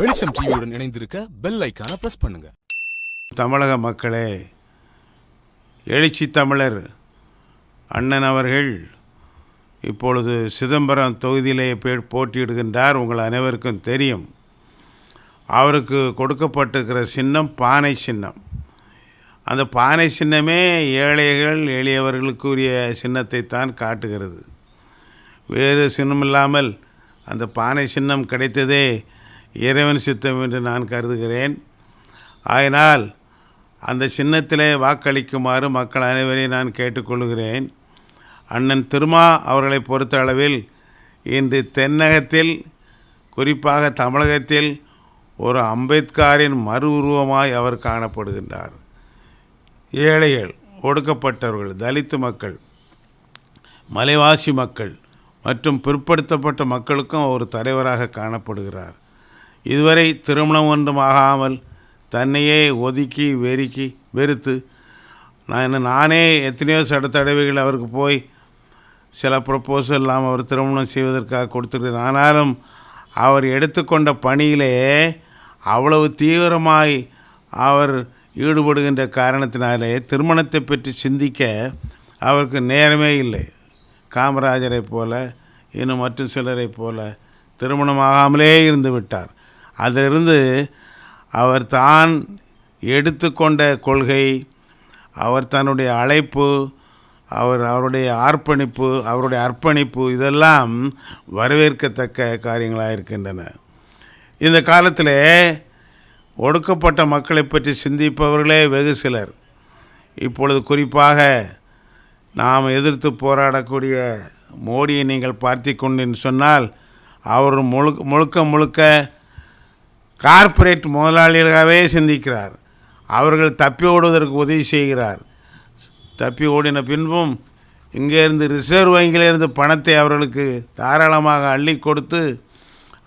வெளிச்சம் டிவியுடன் இணைந்திருக்க பெல் ஐக்கான பிரஸ் பண்ணுங்க. தமிழக மக்களே எழுச்சி தமிழர் அண்ணன் அவர்கள் இப்பொழுது சிதம்பரம் தொகுதியிலே போட்டியிடுகின்றார் உங்கள் அனைவருக்கும் தெரியும். அவருக்கு கொடுக்கப்பட்டிருக்கிற சின்னம் பானை சின்னம். அந்த பானை சின்னமே ஏழைகள் எளியவர்களுக்குரிய சின்னத்தை தான் காட்டுகிறது. வேறு சின்னம் இல்லாமல் அந்த பானை சின்னம் கிடைத்ததே இறைவன் சித்தம் என்று நான் கருதுகிறேன். ஆயினால் அந்த சின்னத்திலே வாக்களிக்குமாறு மக்கள் அனைவரையும் நான் கேட்டுக்கொள்கிறேன் அண்ணன் திருமா அவர்களை பொறுத்த அளவில் இன்று தென்னகத்தில் குறிப்பாக தமிழகத்தில் ஒரு அம்பேத்கரின் மறு உருவமாய் அவர் காணப்படுகின்றார். ஏழைகள் ஒடுக்கப்பட்டவர்கள் தலித்து மக்கள் மலைவாசி மக்கள் மற்றும் பிற்படுத்தப்பட்ட மக்களுக்கும் ஒரு தலைவராக காணப்படுகிறார். இதுவரை திருமணம் ஒன்றும் ஆகாமல் தன்னையே ஒதுக்கி வெறுக்கி வெறுத்து நான் நானே எத்தனையோ சட தடவைகள் அவருக்கு போய் சில ப்ரப்போசல் இல்லாமல் அவர் திருமணம் செய்வதற்காக கொடுத்துருக்கிறேன். ஆனாலும் அவர் எடுத்துக்கொண்ட பணியிலே அவ்வளவு தீவிரமாய் அவர் ஈடுபடுகின்ற காரணத்தினாலே திருமணத்தை பற்றி சிந்திக்க அவருக்கு நேரமே இல்லை. காமராஜரை போல இன்னும் மற்றும் சிலரை போல திருமணமாகாமலே இருந்து விட்டார். அதிலிருந்து அவர் தான் எடுத்துக்கொண்ட கொள்கை அவர் தன்னுடைய அழைப்பு அவர் அவருடைய அர்ப்பணிப்பு அவருடைய அர்ப்பணிப்பு இதெல்லாம் வரவேற்கத்தக்க காரியங்களாக இருக்கின்றன. இந்த காலத்தில் ஒடுக்கப்பட்ட மக்களை பற்றி சிந்திப்பவர்களே வெகு சிலர். இப்பொழுது குறிப்பாக நாம் எதிர்த்து போராடக்கூடிய மோடியை நீங்கள் பார்த்தி கொண்டு சொன்னால் அவர் முழுக்க முழுக்க முழுக்க கார்ப்பரேட் முதலாளிகளாகவே சிந்திக்கிறார். அவர்கள் தப்பி ஓடுவதற்கு உதவி செய்கிறார். தப்பி ஓடின பின்பும் இங்கேருந்து ரிசர்வ் வங்கியிலிருந்து பணத்தை அவர்களுக்கு தாராளமாக அள்ளி கொடுத்து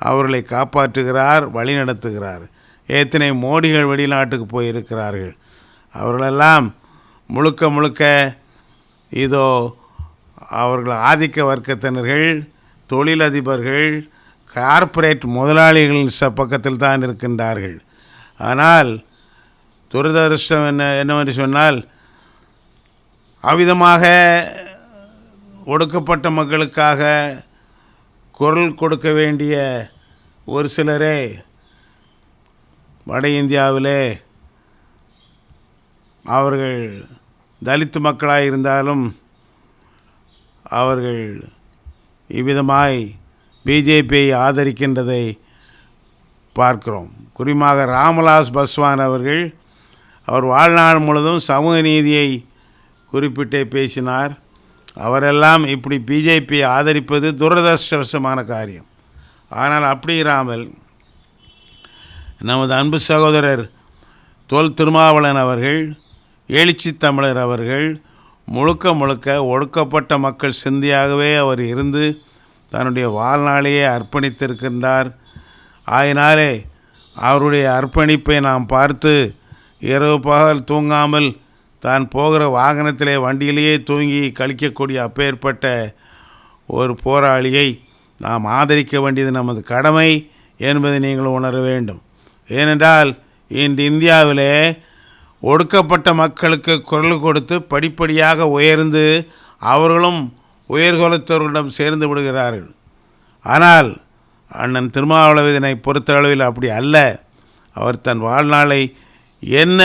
அவர்களை காப்பாற்றுகிறார் வழி நடத்துகிறார். மோடிகள் வெளிநாட்டுக்கு போயிருக்கிறார்கள். அவர்களெல்லாம் முழுக்க முழுக்க இதோ அவர்கள் ஆதிக்க வர்க்கத்தினர்கள் தொழிலதிபர்கள் கார்ப்பரேட் முதலாளிகளின் ச பக்கத்தில் தான் இருக்கின்றார்கள். ஆனால் துரதிருஷ்டம் என்ன என்னவென்று சொன்னால் அவ்விதமாக ஒடுக்கப்பட்ட மக்களுக்காக குரல் கொடுக்க வேண்டிய ஒரு சிலரே வட இந்தியாவிலே அவர்கள் தலித்து மக்களாக இருந்தாலும் அவர்கள் இவ்விதமாய் பிஜேபியை ஆதரிக்கின்றதை பார்க்கிறோம். குறிப்பாக ராமலாஸ் பஸ்வான் அவர்கள் அவர் வாழ்நாள் முழுதும் சமூக நீதியை குறிப்பிட்டே பேசினார். அவரெல்லாம் இப்படி பிஜேபியை ஆதரிப்பது துரதிருஷ்டவசமான காரியம். ஆனால் அப்படி இராமல் நமது அன்பு சகோதரர் தோல் திருமாவளன் அவர்கள் எழுச்சி தமிழர் அவர்கள் முழுக்க முழுக்க ஒடுக்கப்பட்ட மக்கள் சிந்தியாகவே அவர் இருந்து தன்னுடைய வாழ்நாளையே அர்ப்பணித்திருக்கின்றார். ஆயினாலே அவருடைய அர்ப்பணிப்பை நாம் பார்த்து இரவு பகல் தூங்காமல் தான் போகிற வாகனத்திலே வண்டியிலேயே தூங்கி கழிக்கக்கூடிய அப்பேற்பட்ட ஒரு போராளியை நாம் ஆதரிக்க வேண்டியது நமது கடமை என்பதை நீங்கள் உணர வேண்டும். ஏனென்றால் இன்று இந்தியாவிலே ஒடுக்கப்பட்ட மக்களுக்கு குரல் கொடுத்து படிப்படியாக உயர்ந்து அவர்களும் உயர்குலத்தவர்களிடம் சேர்ந்து விடுகிறார்கள். ஆனால் அண்ணன் திருமாவளவனை பொறுத்தளவில் அப்படி அல்ல. அவர் தன் வாழ்நாளை என்ன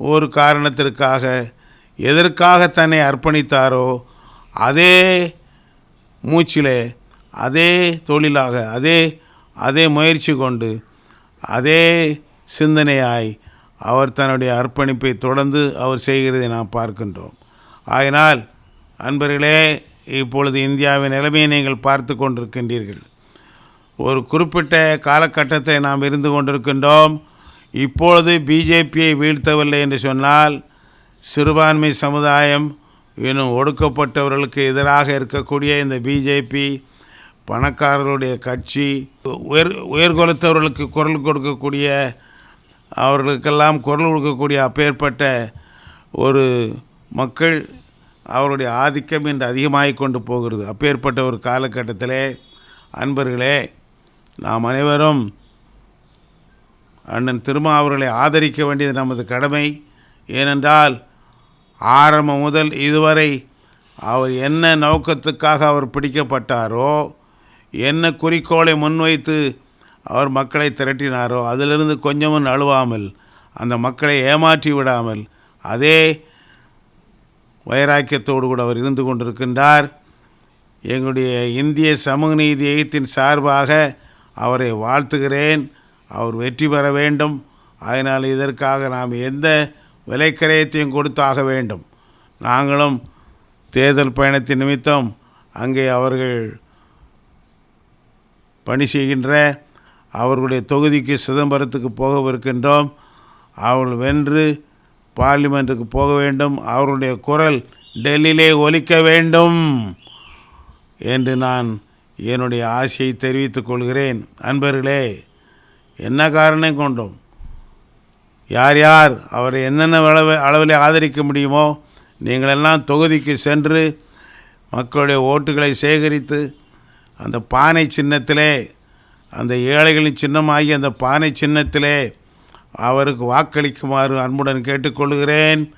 ஒரு காரணத்திற்காக எதற்காக தன்னை அர்ப்பணித்தாரோ அதே மூச்சிலே அதே தொழிலாக அதே அதே முயற்சி கொண்டு அதே சிந்தனையாய் அவர் தன்னுடைய அர்ப்பணிப்பை தொடர்ந்து அவர் செய்கிறதை நாம் பார்க்கின்றோம். ஆயினால் அன்பர்களே இப்பொழுது இந்தியாவின் நிலைமையை நீங்கள் பார்த்து கொண்டிருக்கின்றீர்கள். ஒரு குறிப்பிட்ட காலகட்டத்தை நாம் இருந்து கொண்டிருக்கின்றோம். இப்பொழுது பிஜேபியை வீழ்த்தவில்லை என்று சொன்னால் சிறுபான்மை சமுதாயம் இன்னும் ஒடுக்கப்பட்டவர்களுக்கு எதிராக இருக்கக்கூடிய இந்த பிஜேபி பணக்காரர்களுடைய கட்சி உயர் உயர்குலத்தவர்களுக்கு குரல் கொடுக்கக்கூடிய அவர்களுக்கெல்லாம் குரல் கொடுக்கக்கூடிய அப்பேற்பட்ட ஒரு மக்கள் அவருடைய ஆதிக்கம் இன்று அதிகமாகிக் கொண்டு போகிறது. அப்பேற்பட்ட ஒரு காலகட்டத்திலே அன்பர்களே நாம் அனைவரும் அண்ணன் திருமா அவர்களை ஆதரிக்க வேண்டியது நமது கடமை. ஏனென்றால் ஆரம்பம் முதல் இதுவரை அவர் என்ன நோக்கத்துக்காக அவர் பிடிக்கப்பட்டாரோ என்ன குறிக்கோளை முன்வைத்து அவர் மக்களை திரட்டினாரோ அதிலிருந்து கொஞ்சமும் நழுவாமல் அந்த மக்களை ஏமாற்றி விடாமல் அதே வைராக்கியத்தோடு கூட அவர் இருந்து கொண்டிருக்கின்றார். எங்களுடைய இந்திய சமூக நீதி இயக்கத்தின் சார்பாக அவரை வாழ்த்துகிறேன். அவர் வெற்றி பெற வேண்டும். அதனால் இதற்காக நாம் எந்த விலைக்கரையத்தையும் கொடுத்தாக வேண்டும். நாங்களும் தேர்தல் பயணத்தின் நிமித்தம் அங்கே அவர்கள் பணி செய்கின்ற அவர்களுடைய தொகுதிக்கு சிதம்பரத்துக்கு போகவிருக்கின்றோம். அவர்கள் வென்று பார்லிமெண்ட்டுக்கு போக வேண்டும் அவருடைய குரல் டெல்லியிலே ஒலிக்க வேண்டும் என்று நான் என்னுடைய ஆசையை தெரிவித்துக் கொள்கிறேன். அன்பர்களே என்ன காரணம் கொண்டும்? யார் யார் அவரை என்னென்ன அளவு அளவில் ஆதரிக்க முடியுமோ நீங்களெல்லாம் தொகுதிக்கு சென்று மக்களுடைய ஓட்டுகளை சேகரித்து அந்த பானை சின்னத்திலே அந்த ஏழைகளின் சின்னமாகி அந்த பானை சின்னத்திலே அவருக்கு வாக்களிக்குமாறு அன்புடன் கேட்டுக்கொள்கிறேன்.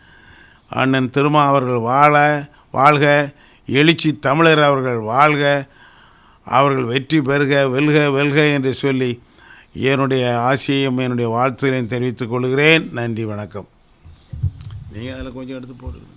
அண்ணன் திருமா அவர்கள் வாழ வாழ்க. எழுச்சி தமிழர் அவர்கள் வாழ்க. அவர்கள் வெற்றி பெறுக வெல்க வெல்க என்று சொல்லி என்னுடைய ஆசையையும் என்னுடைய வாழ்த்துகளையும் தெரிவித்துக் கொள்கிறேன். நன்றி வணக்கம். நீங்கள் அதில் கொஞ்சம் எடுத்து போடுங்க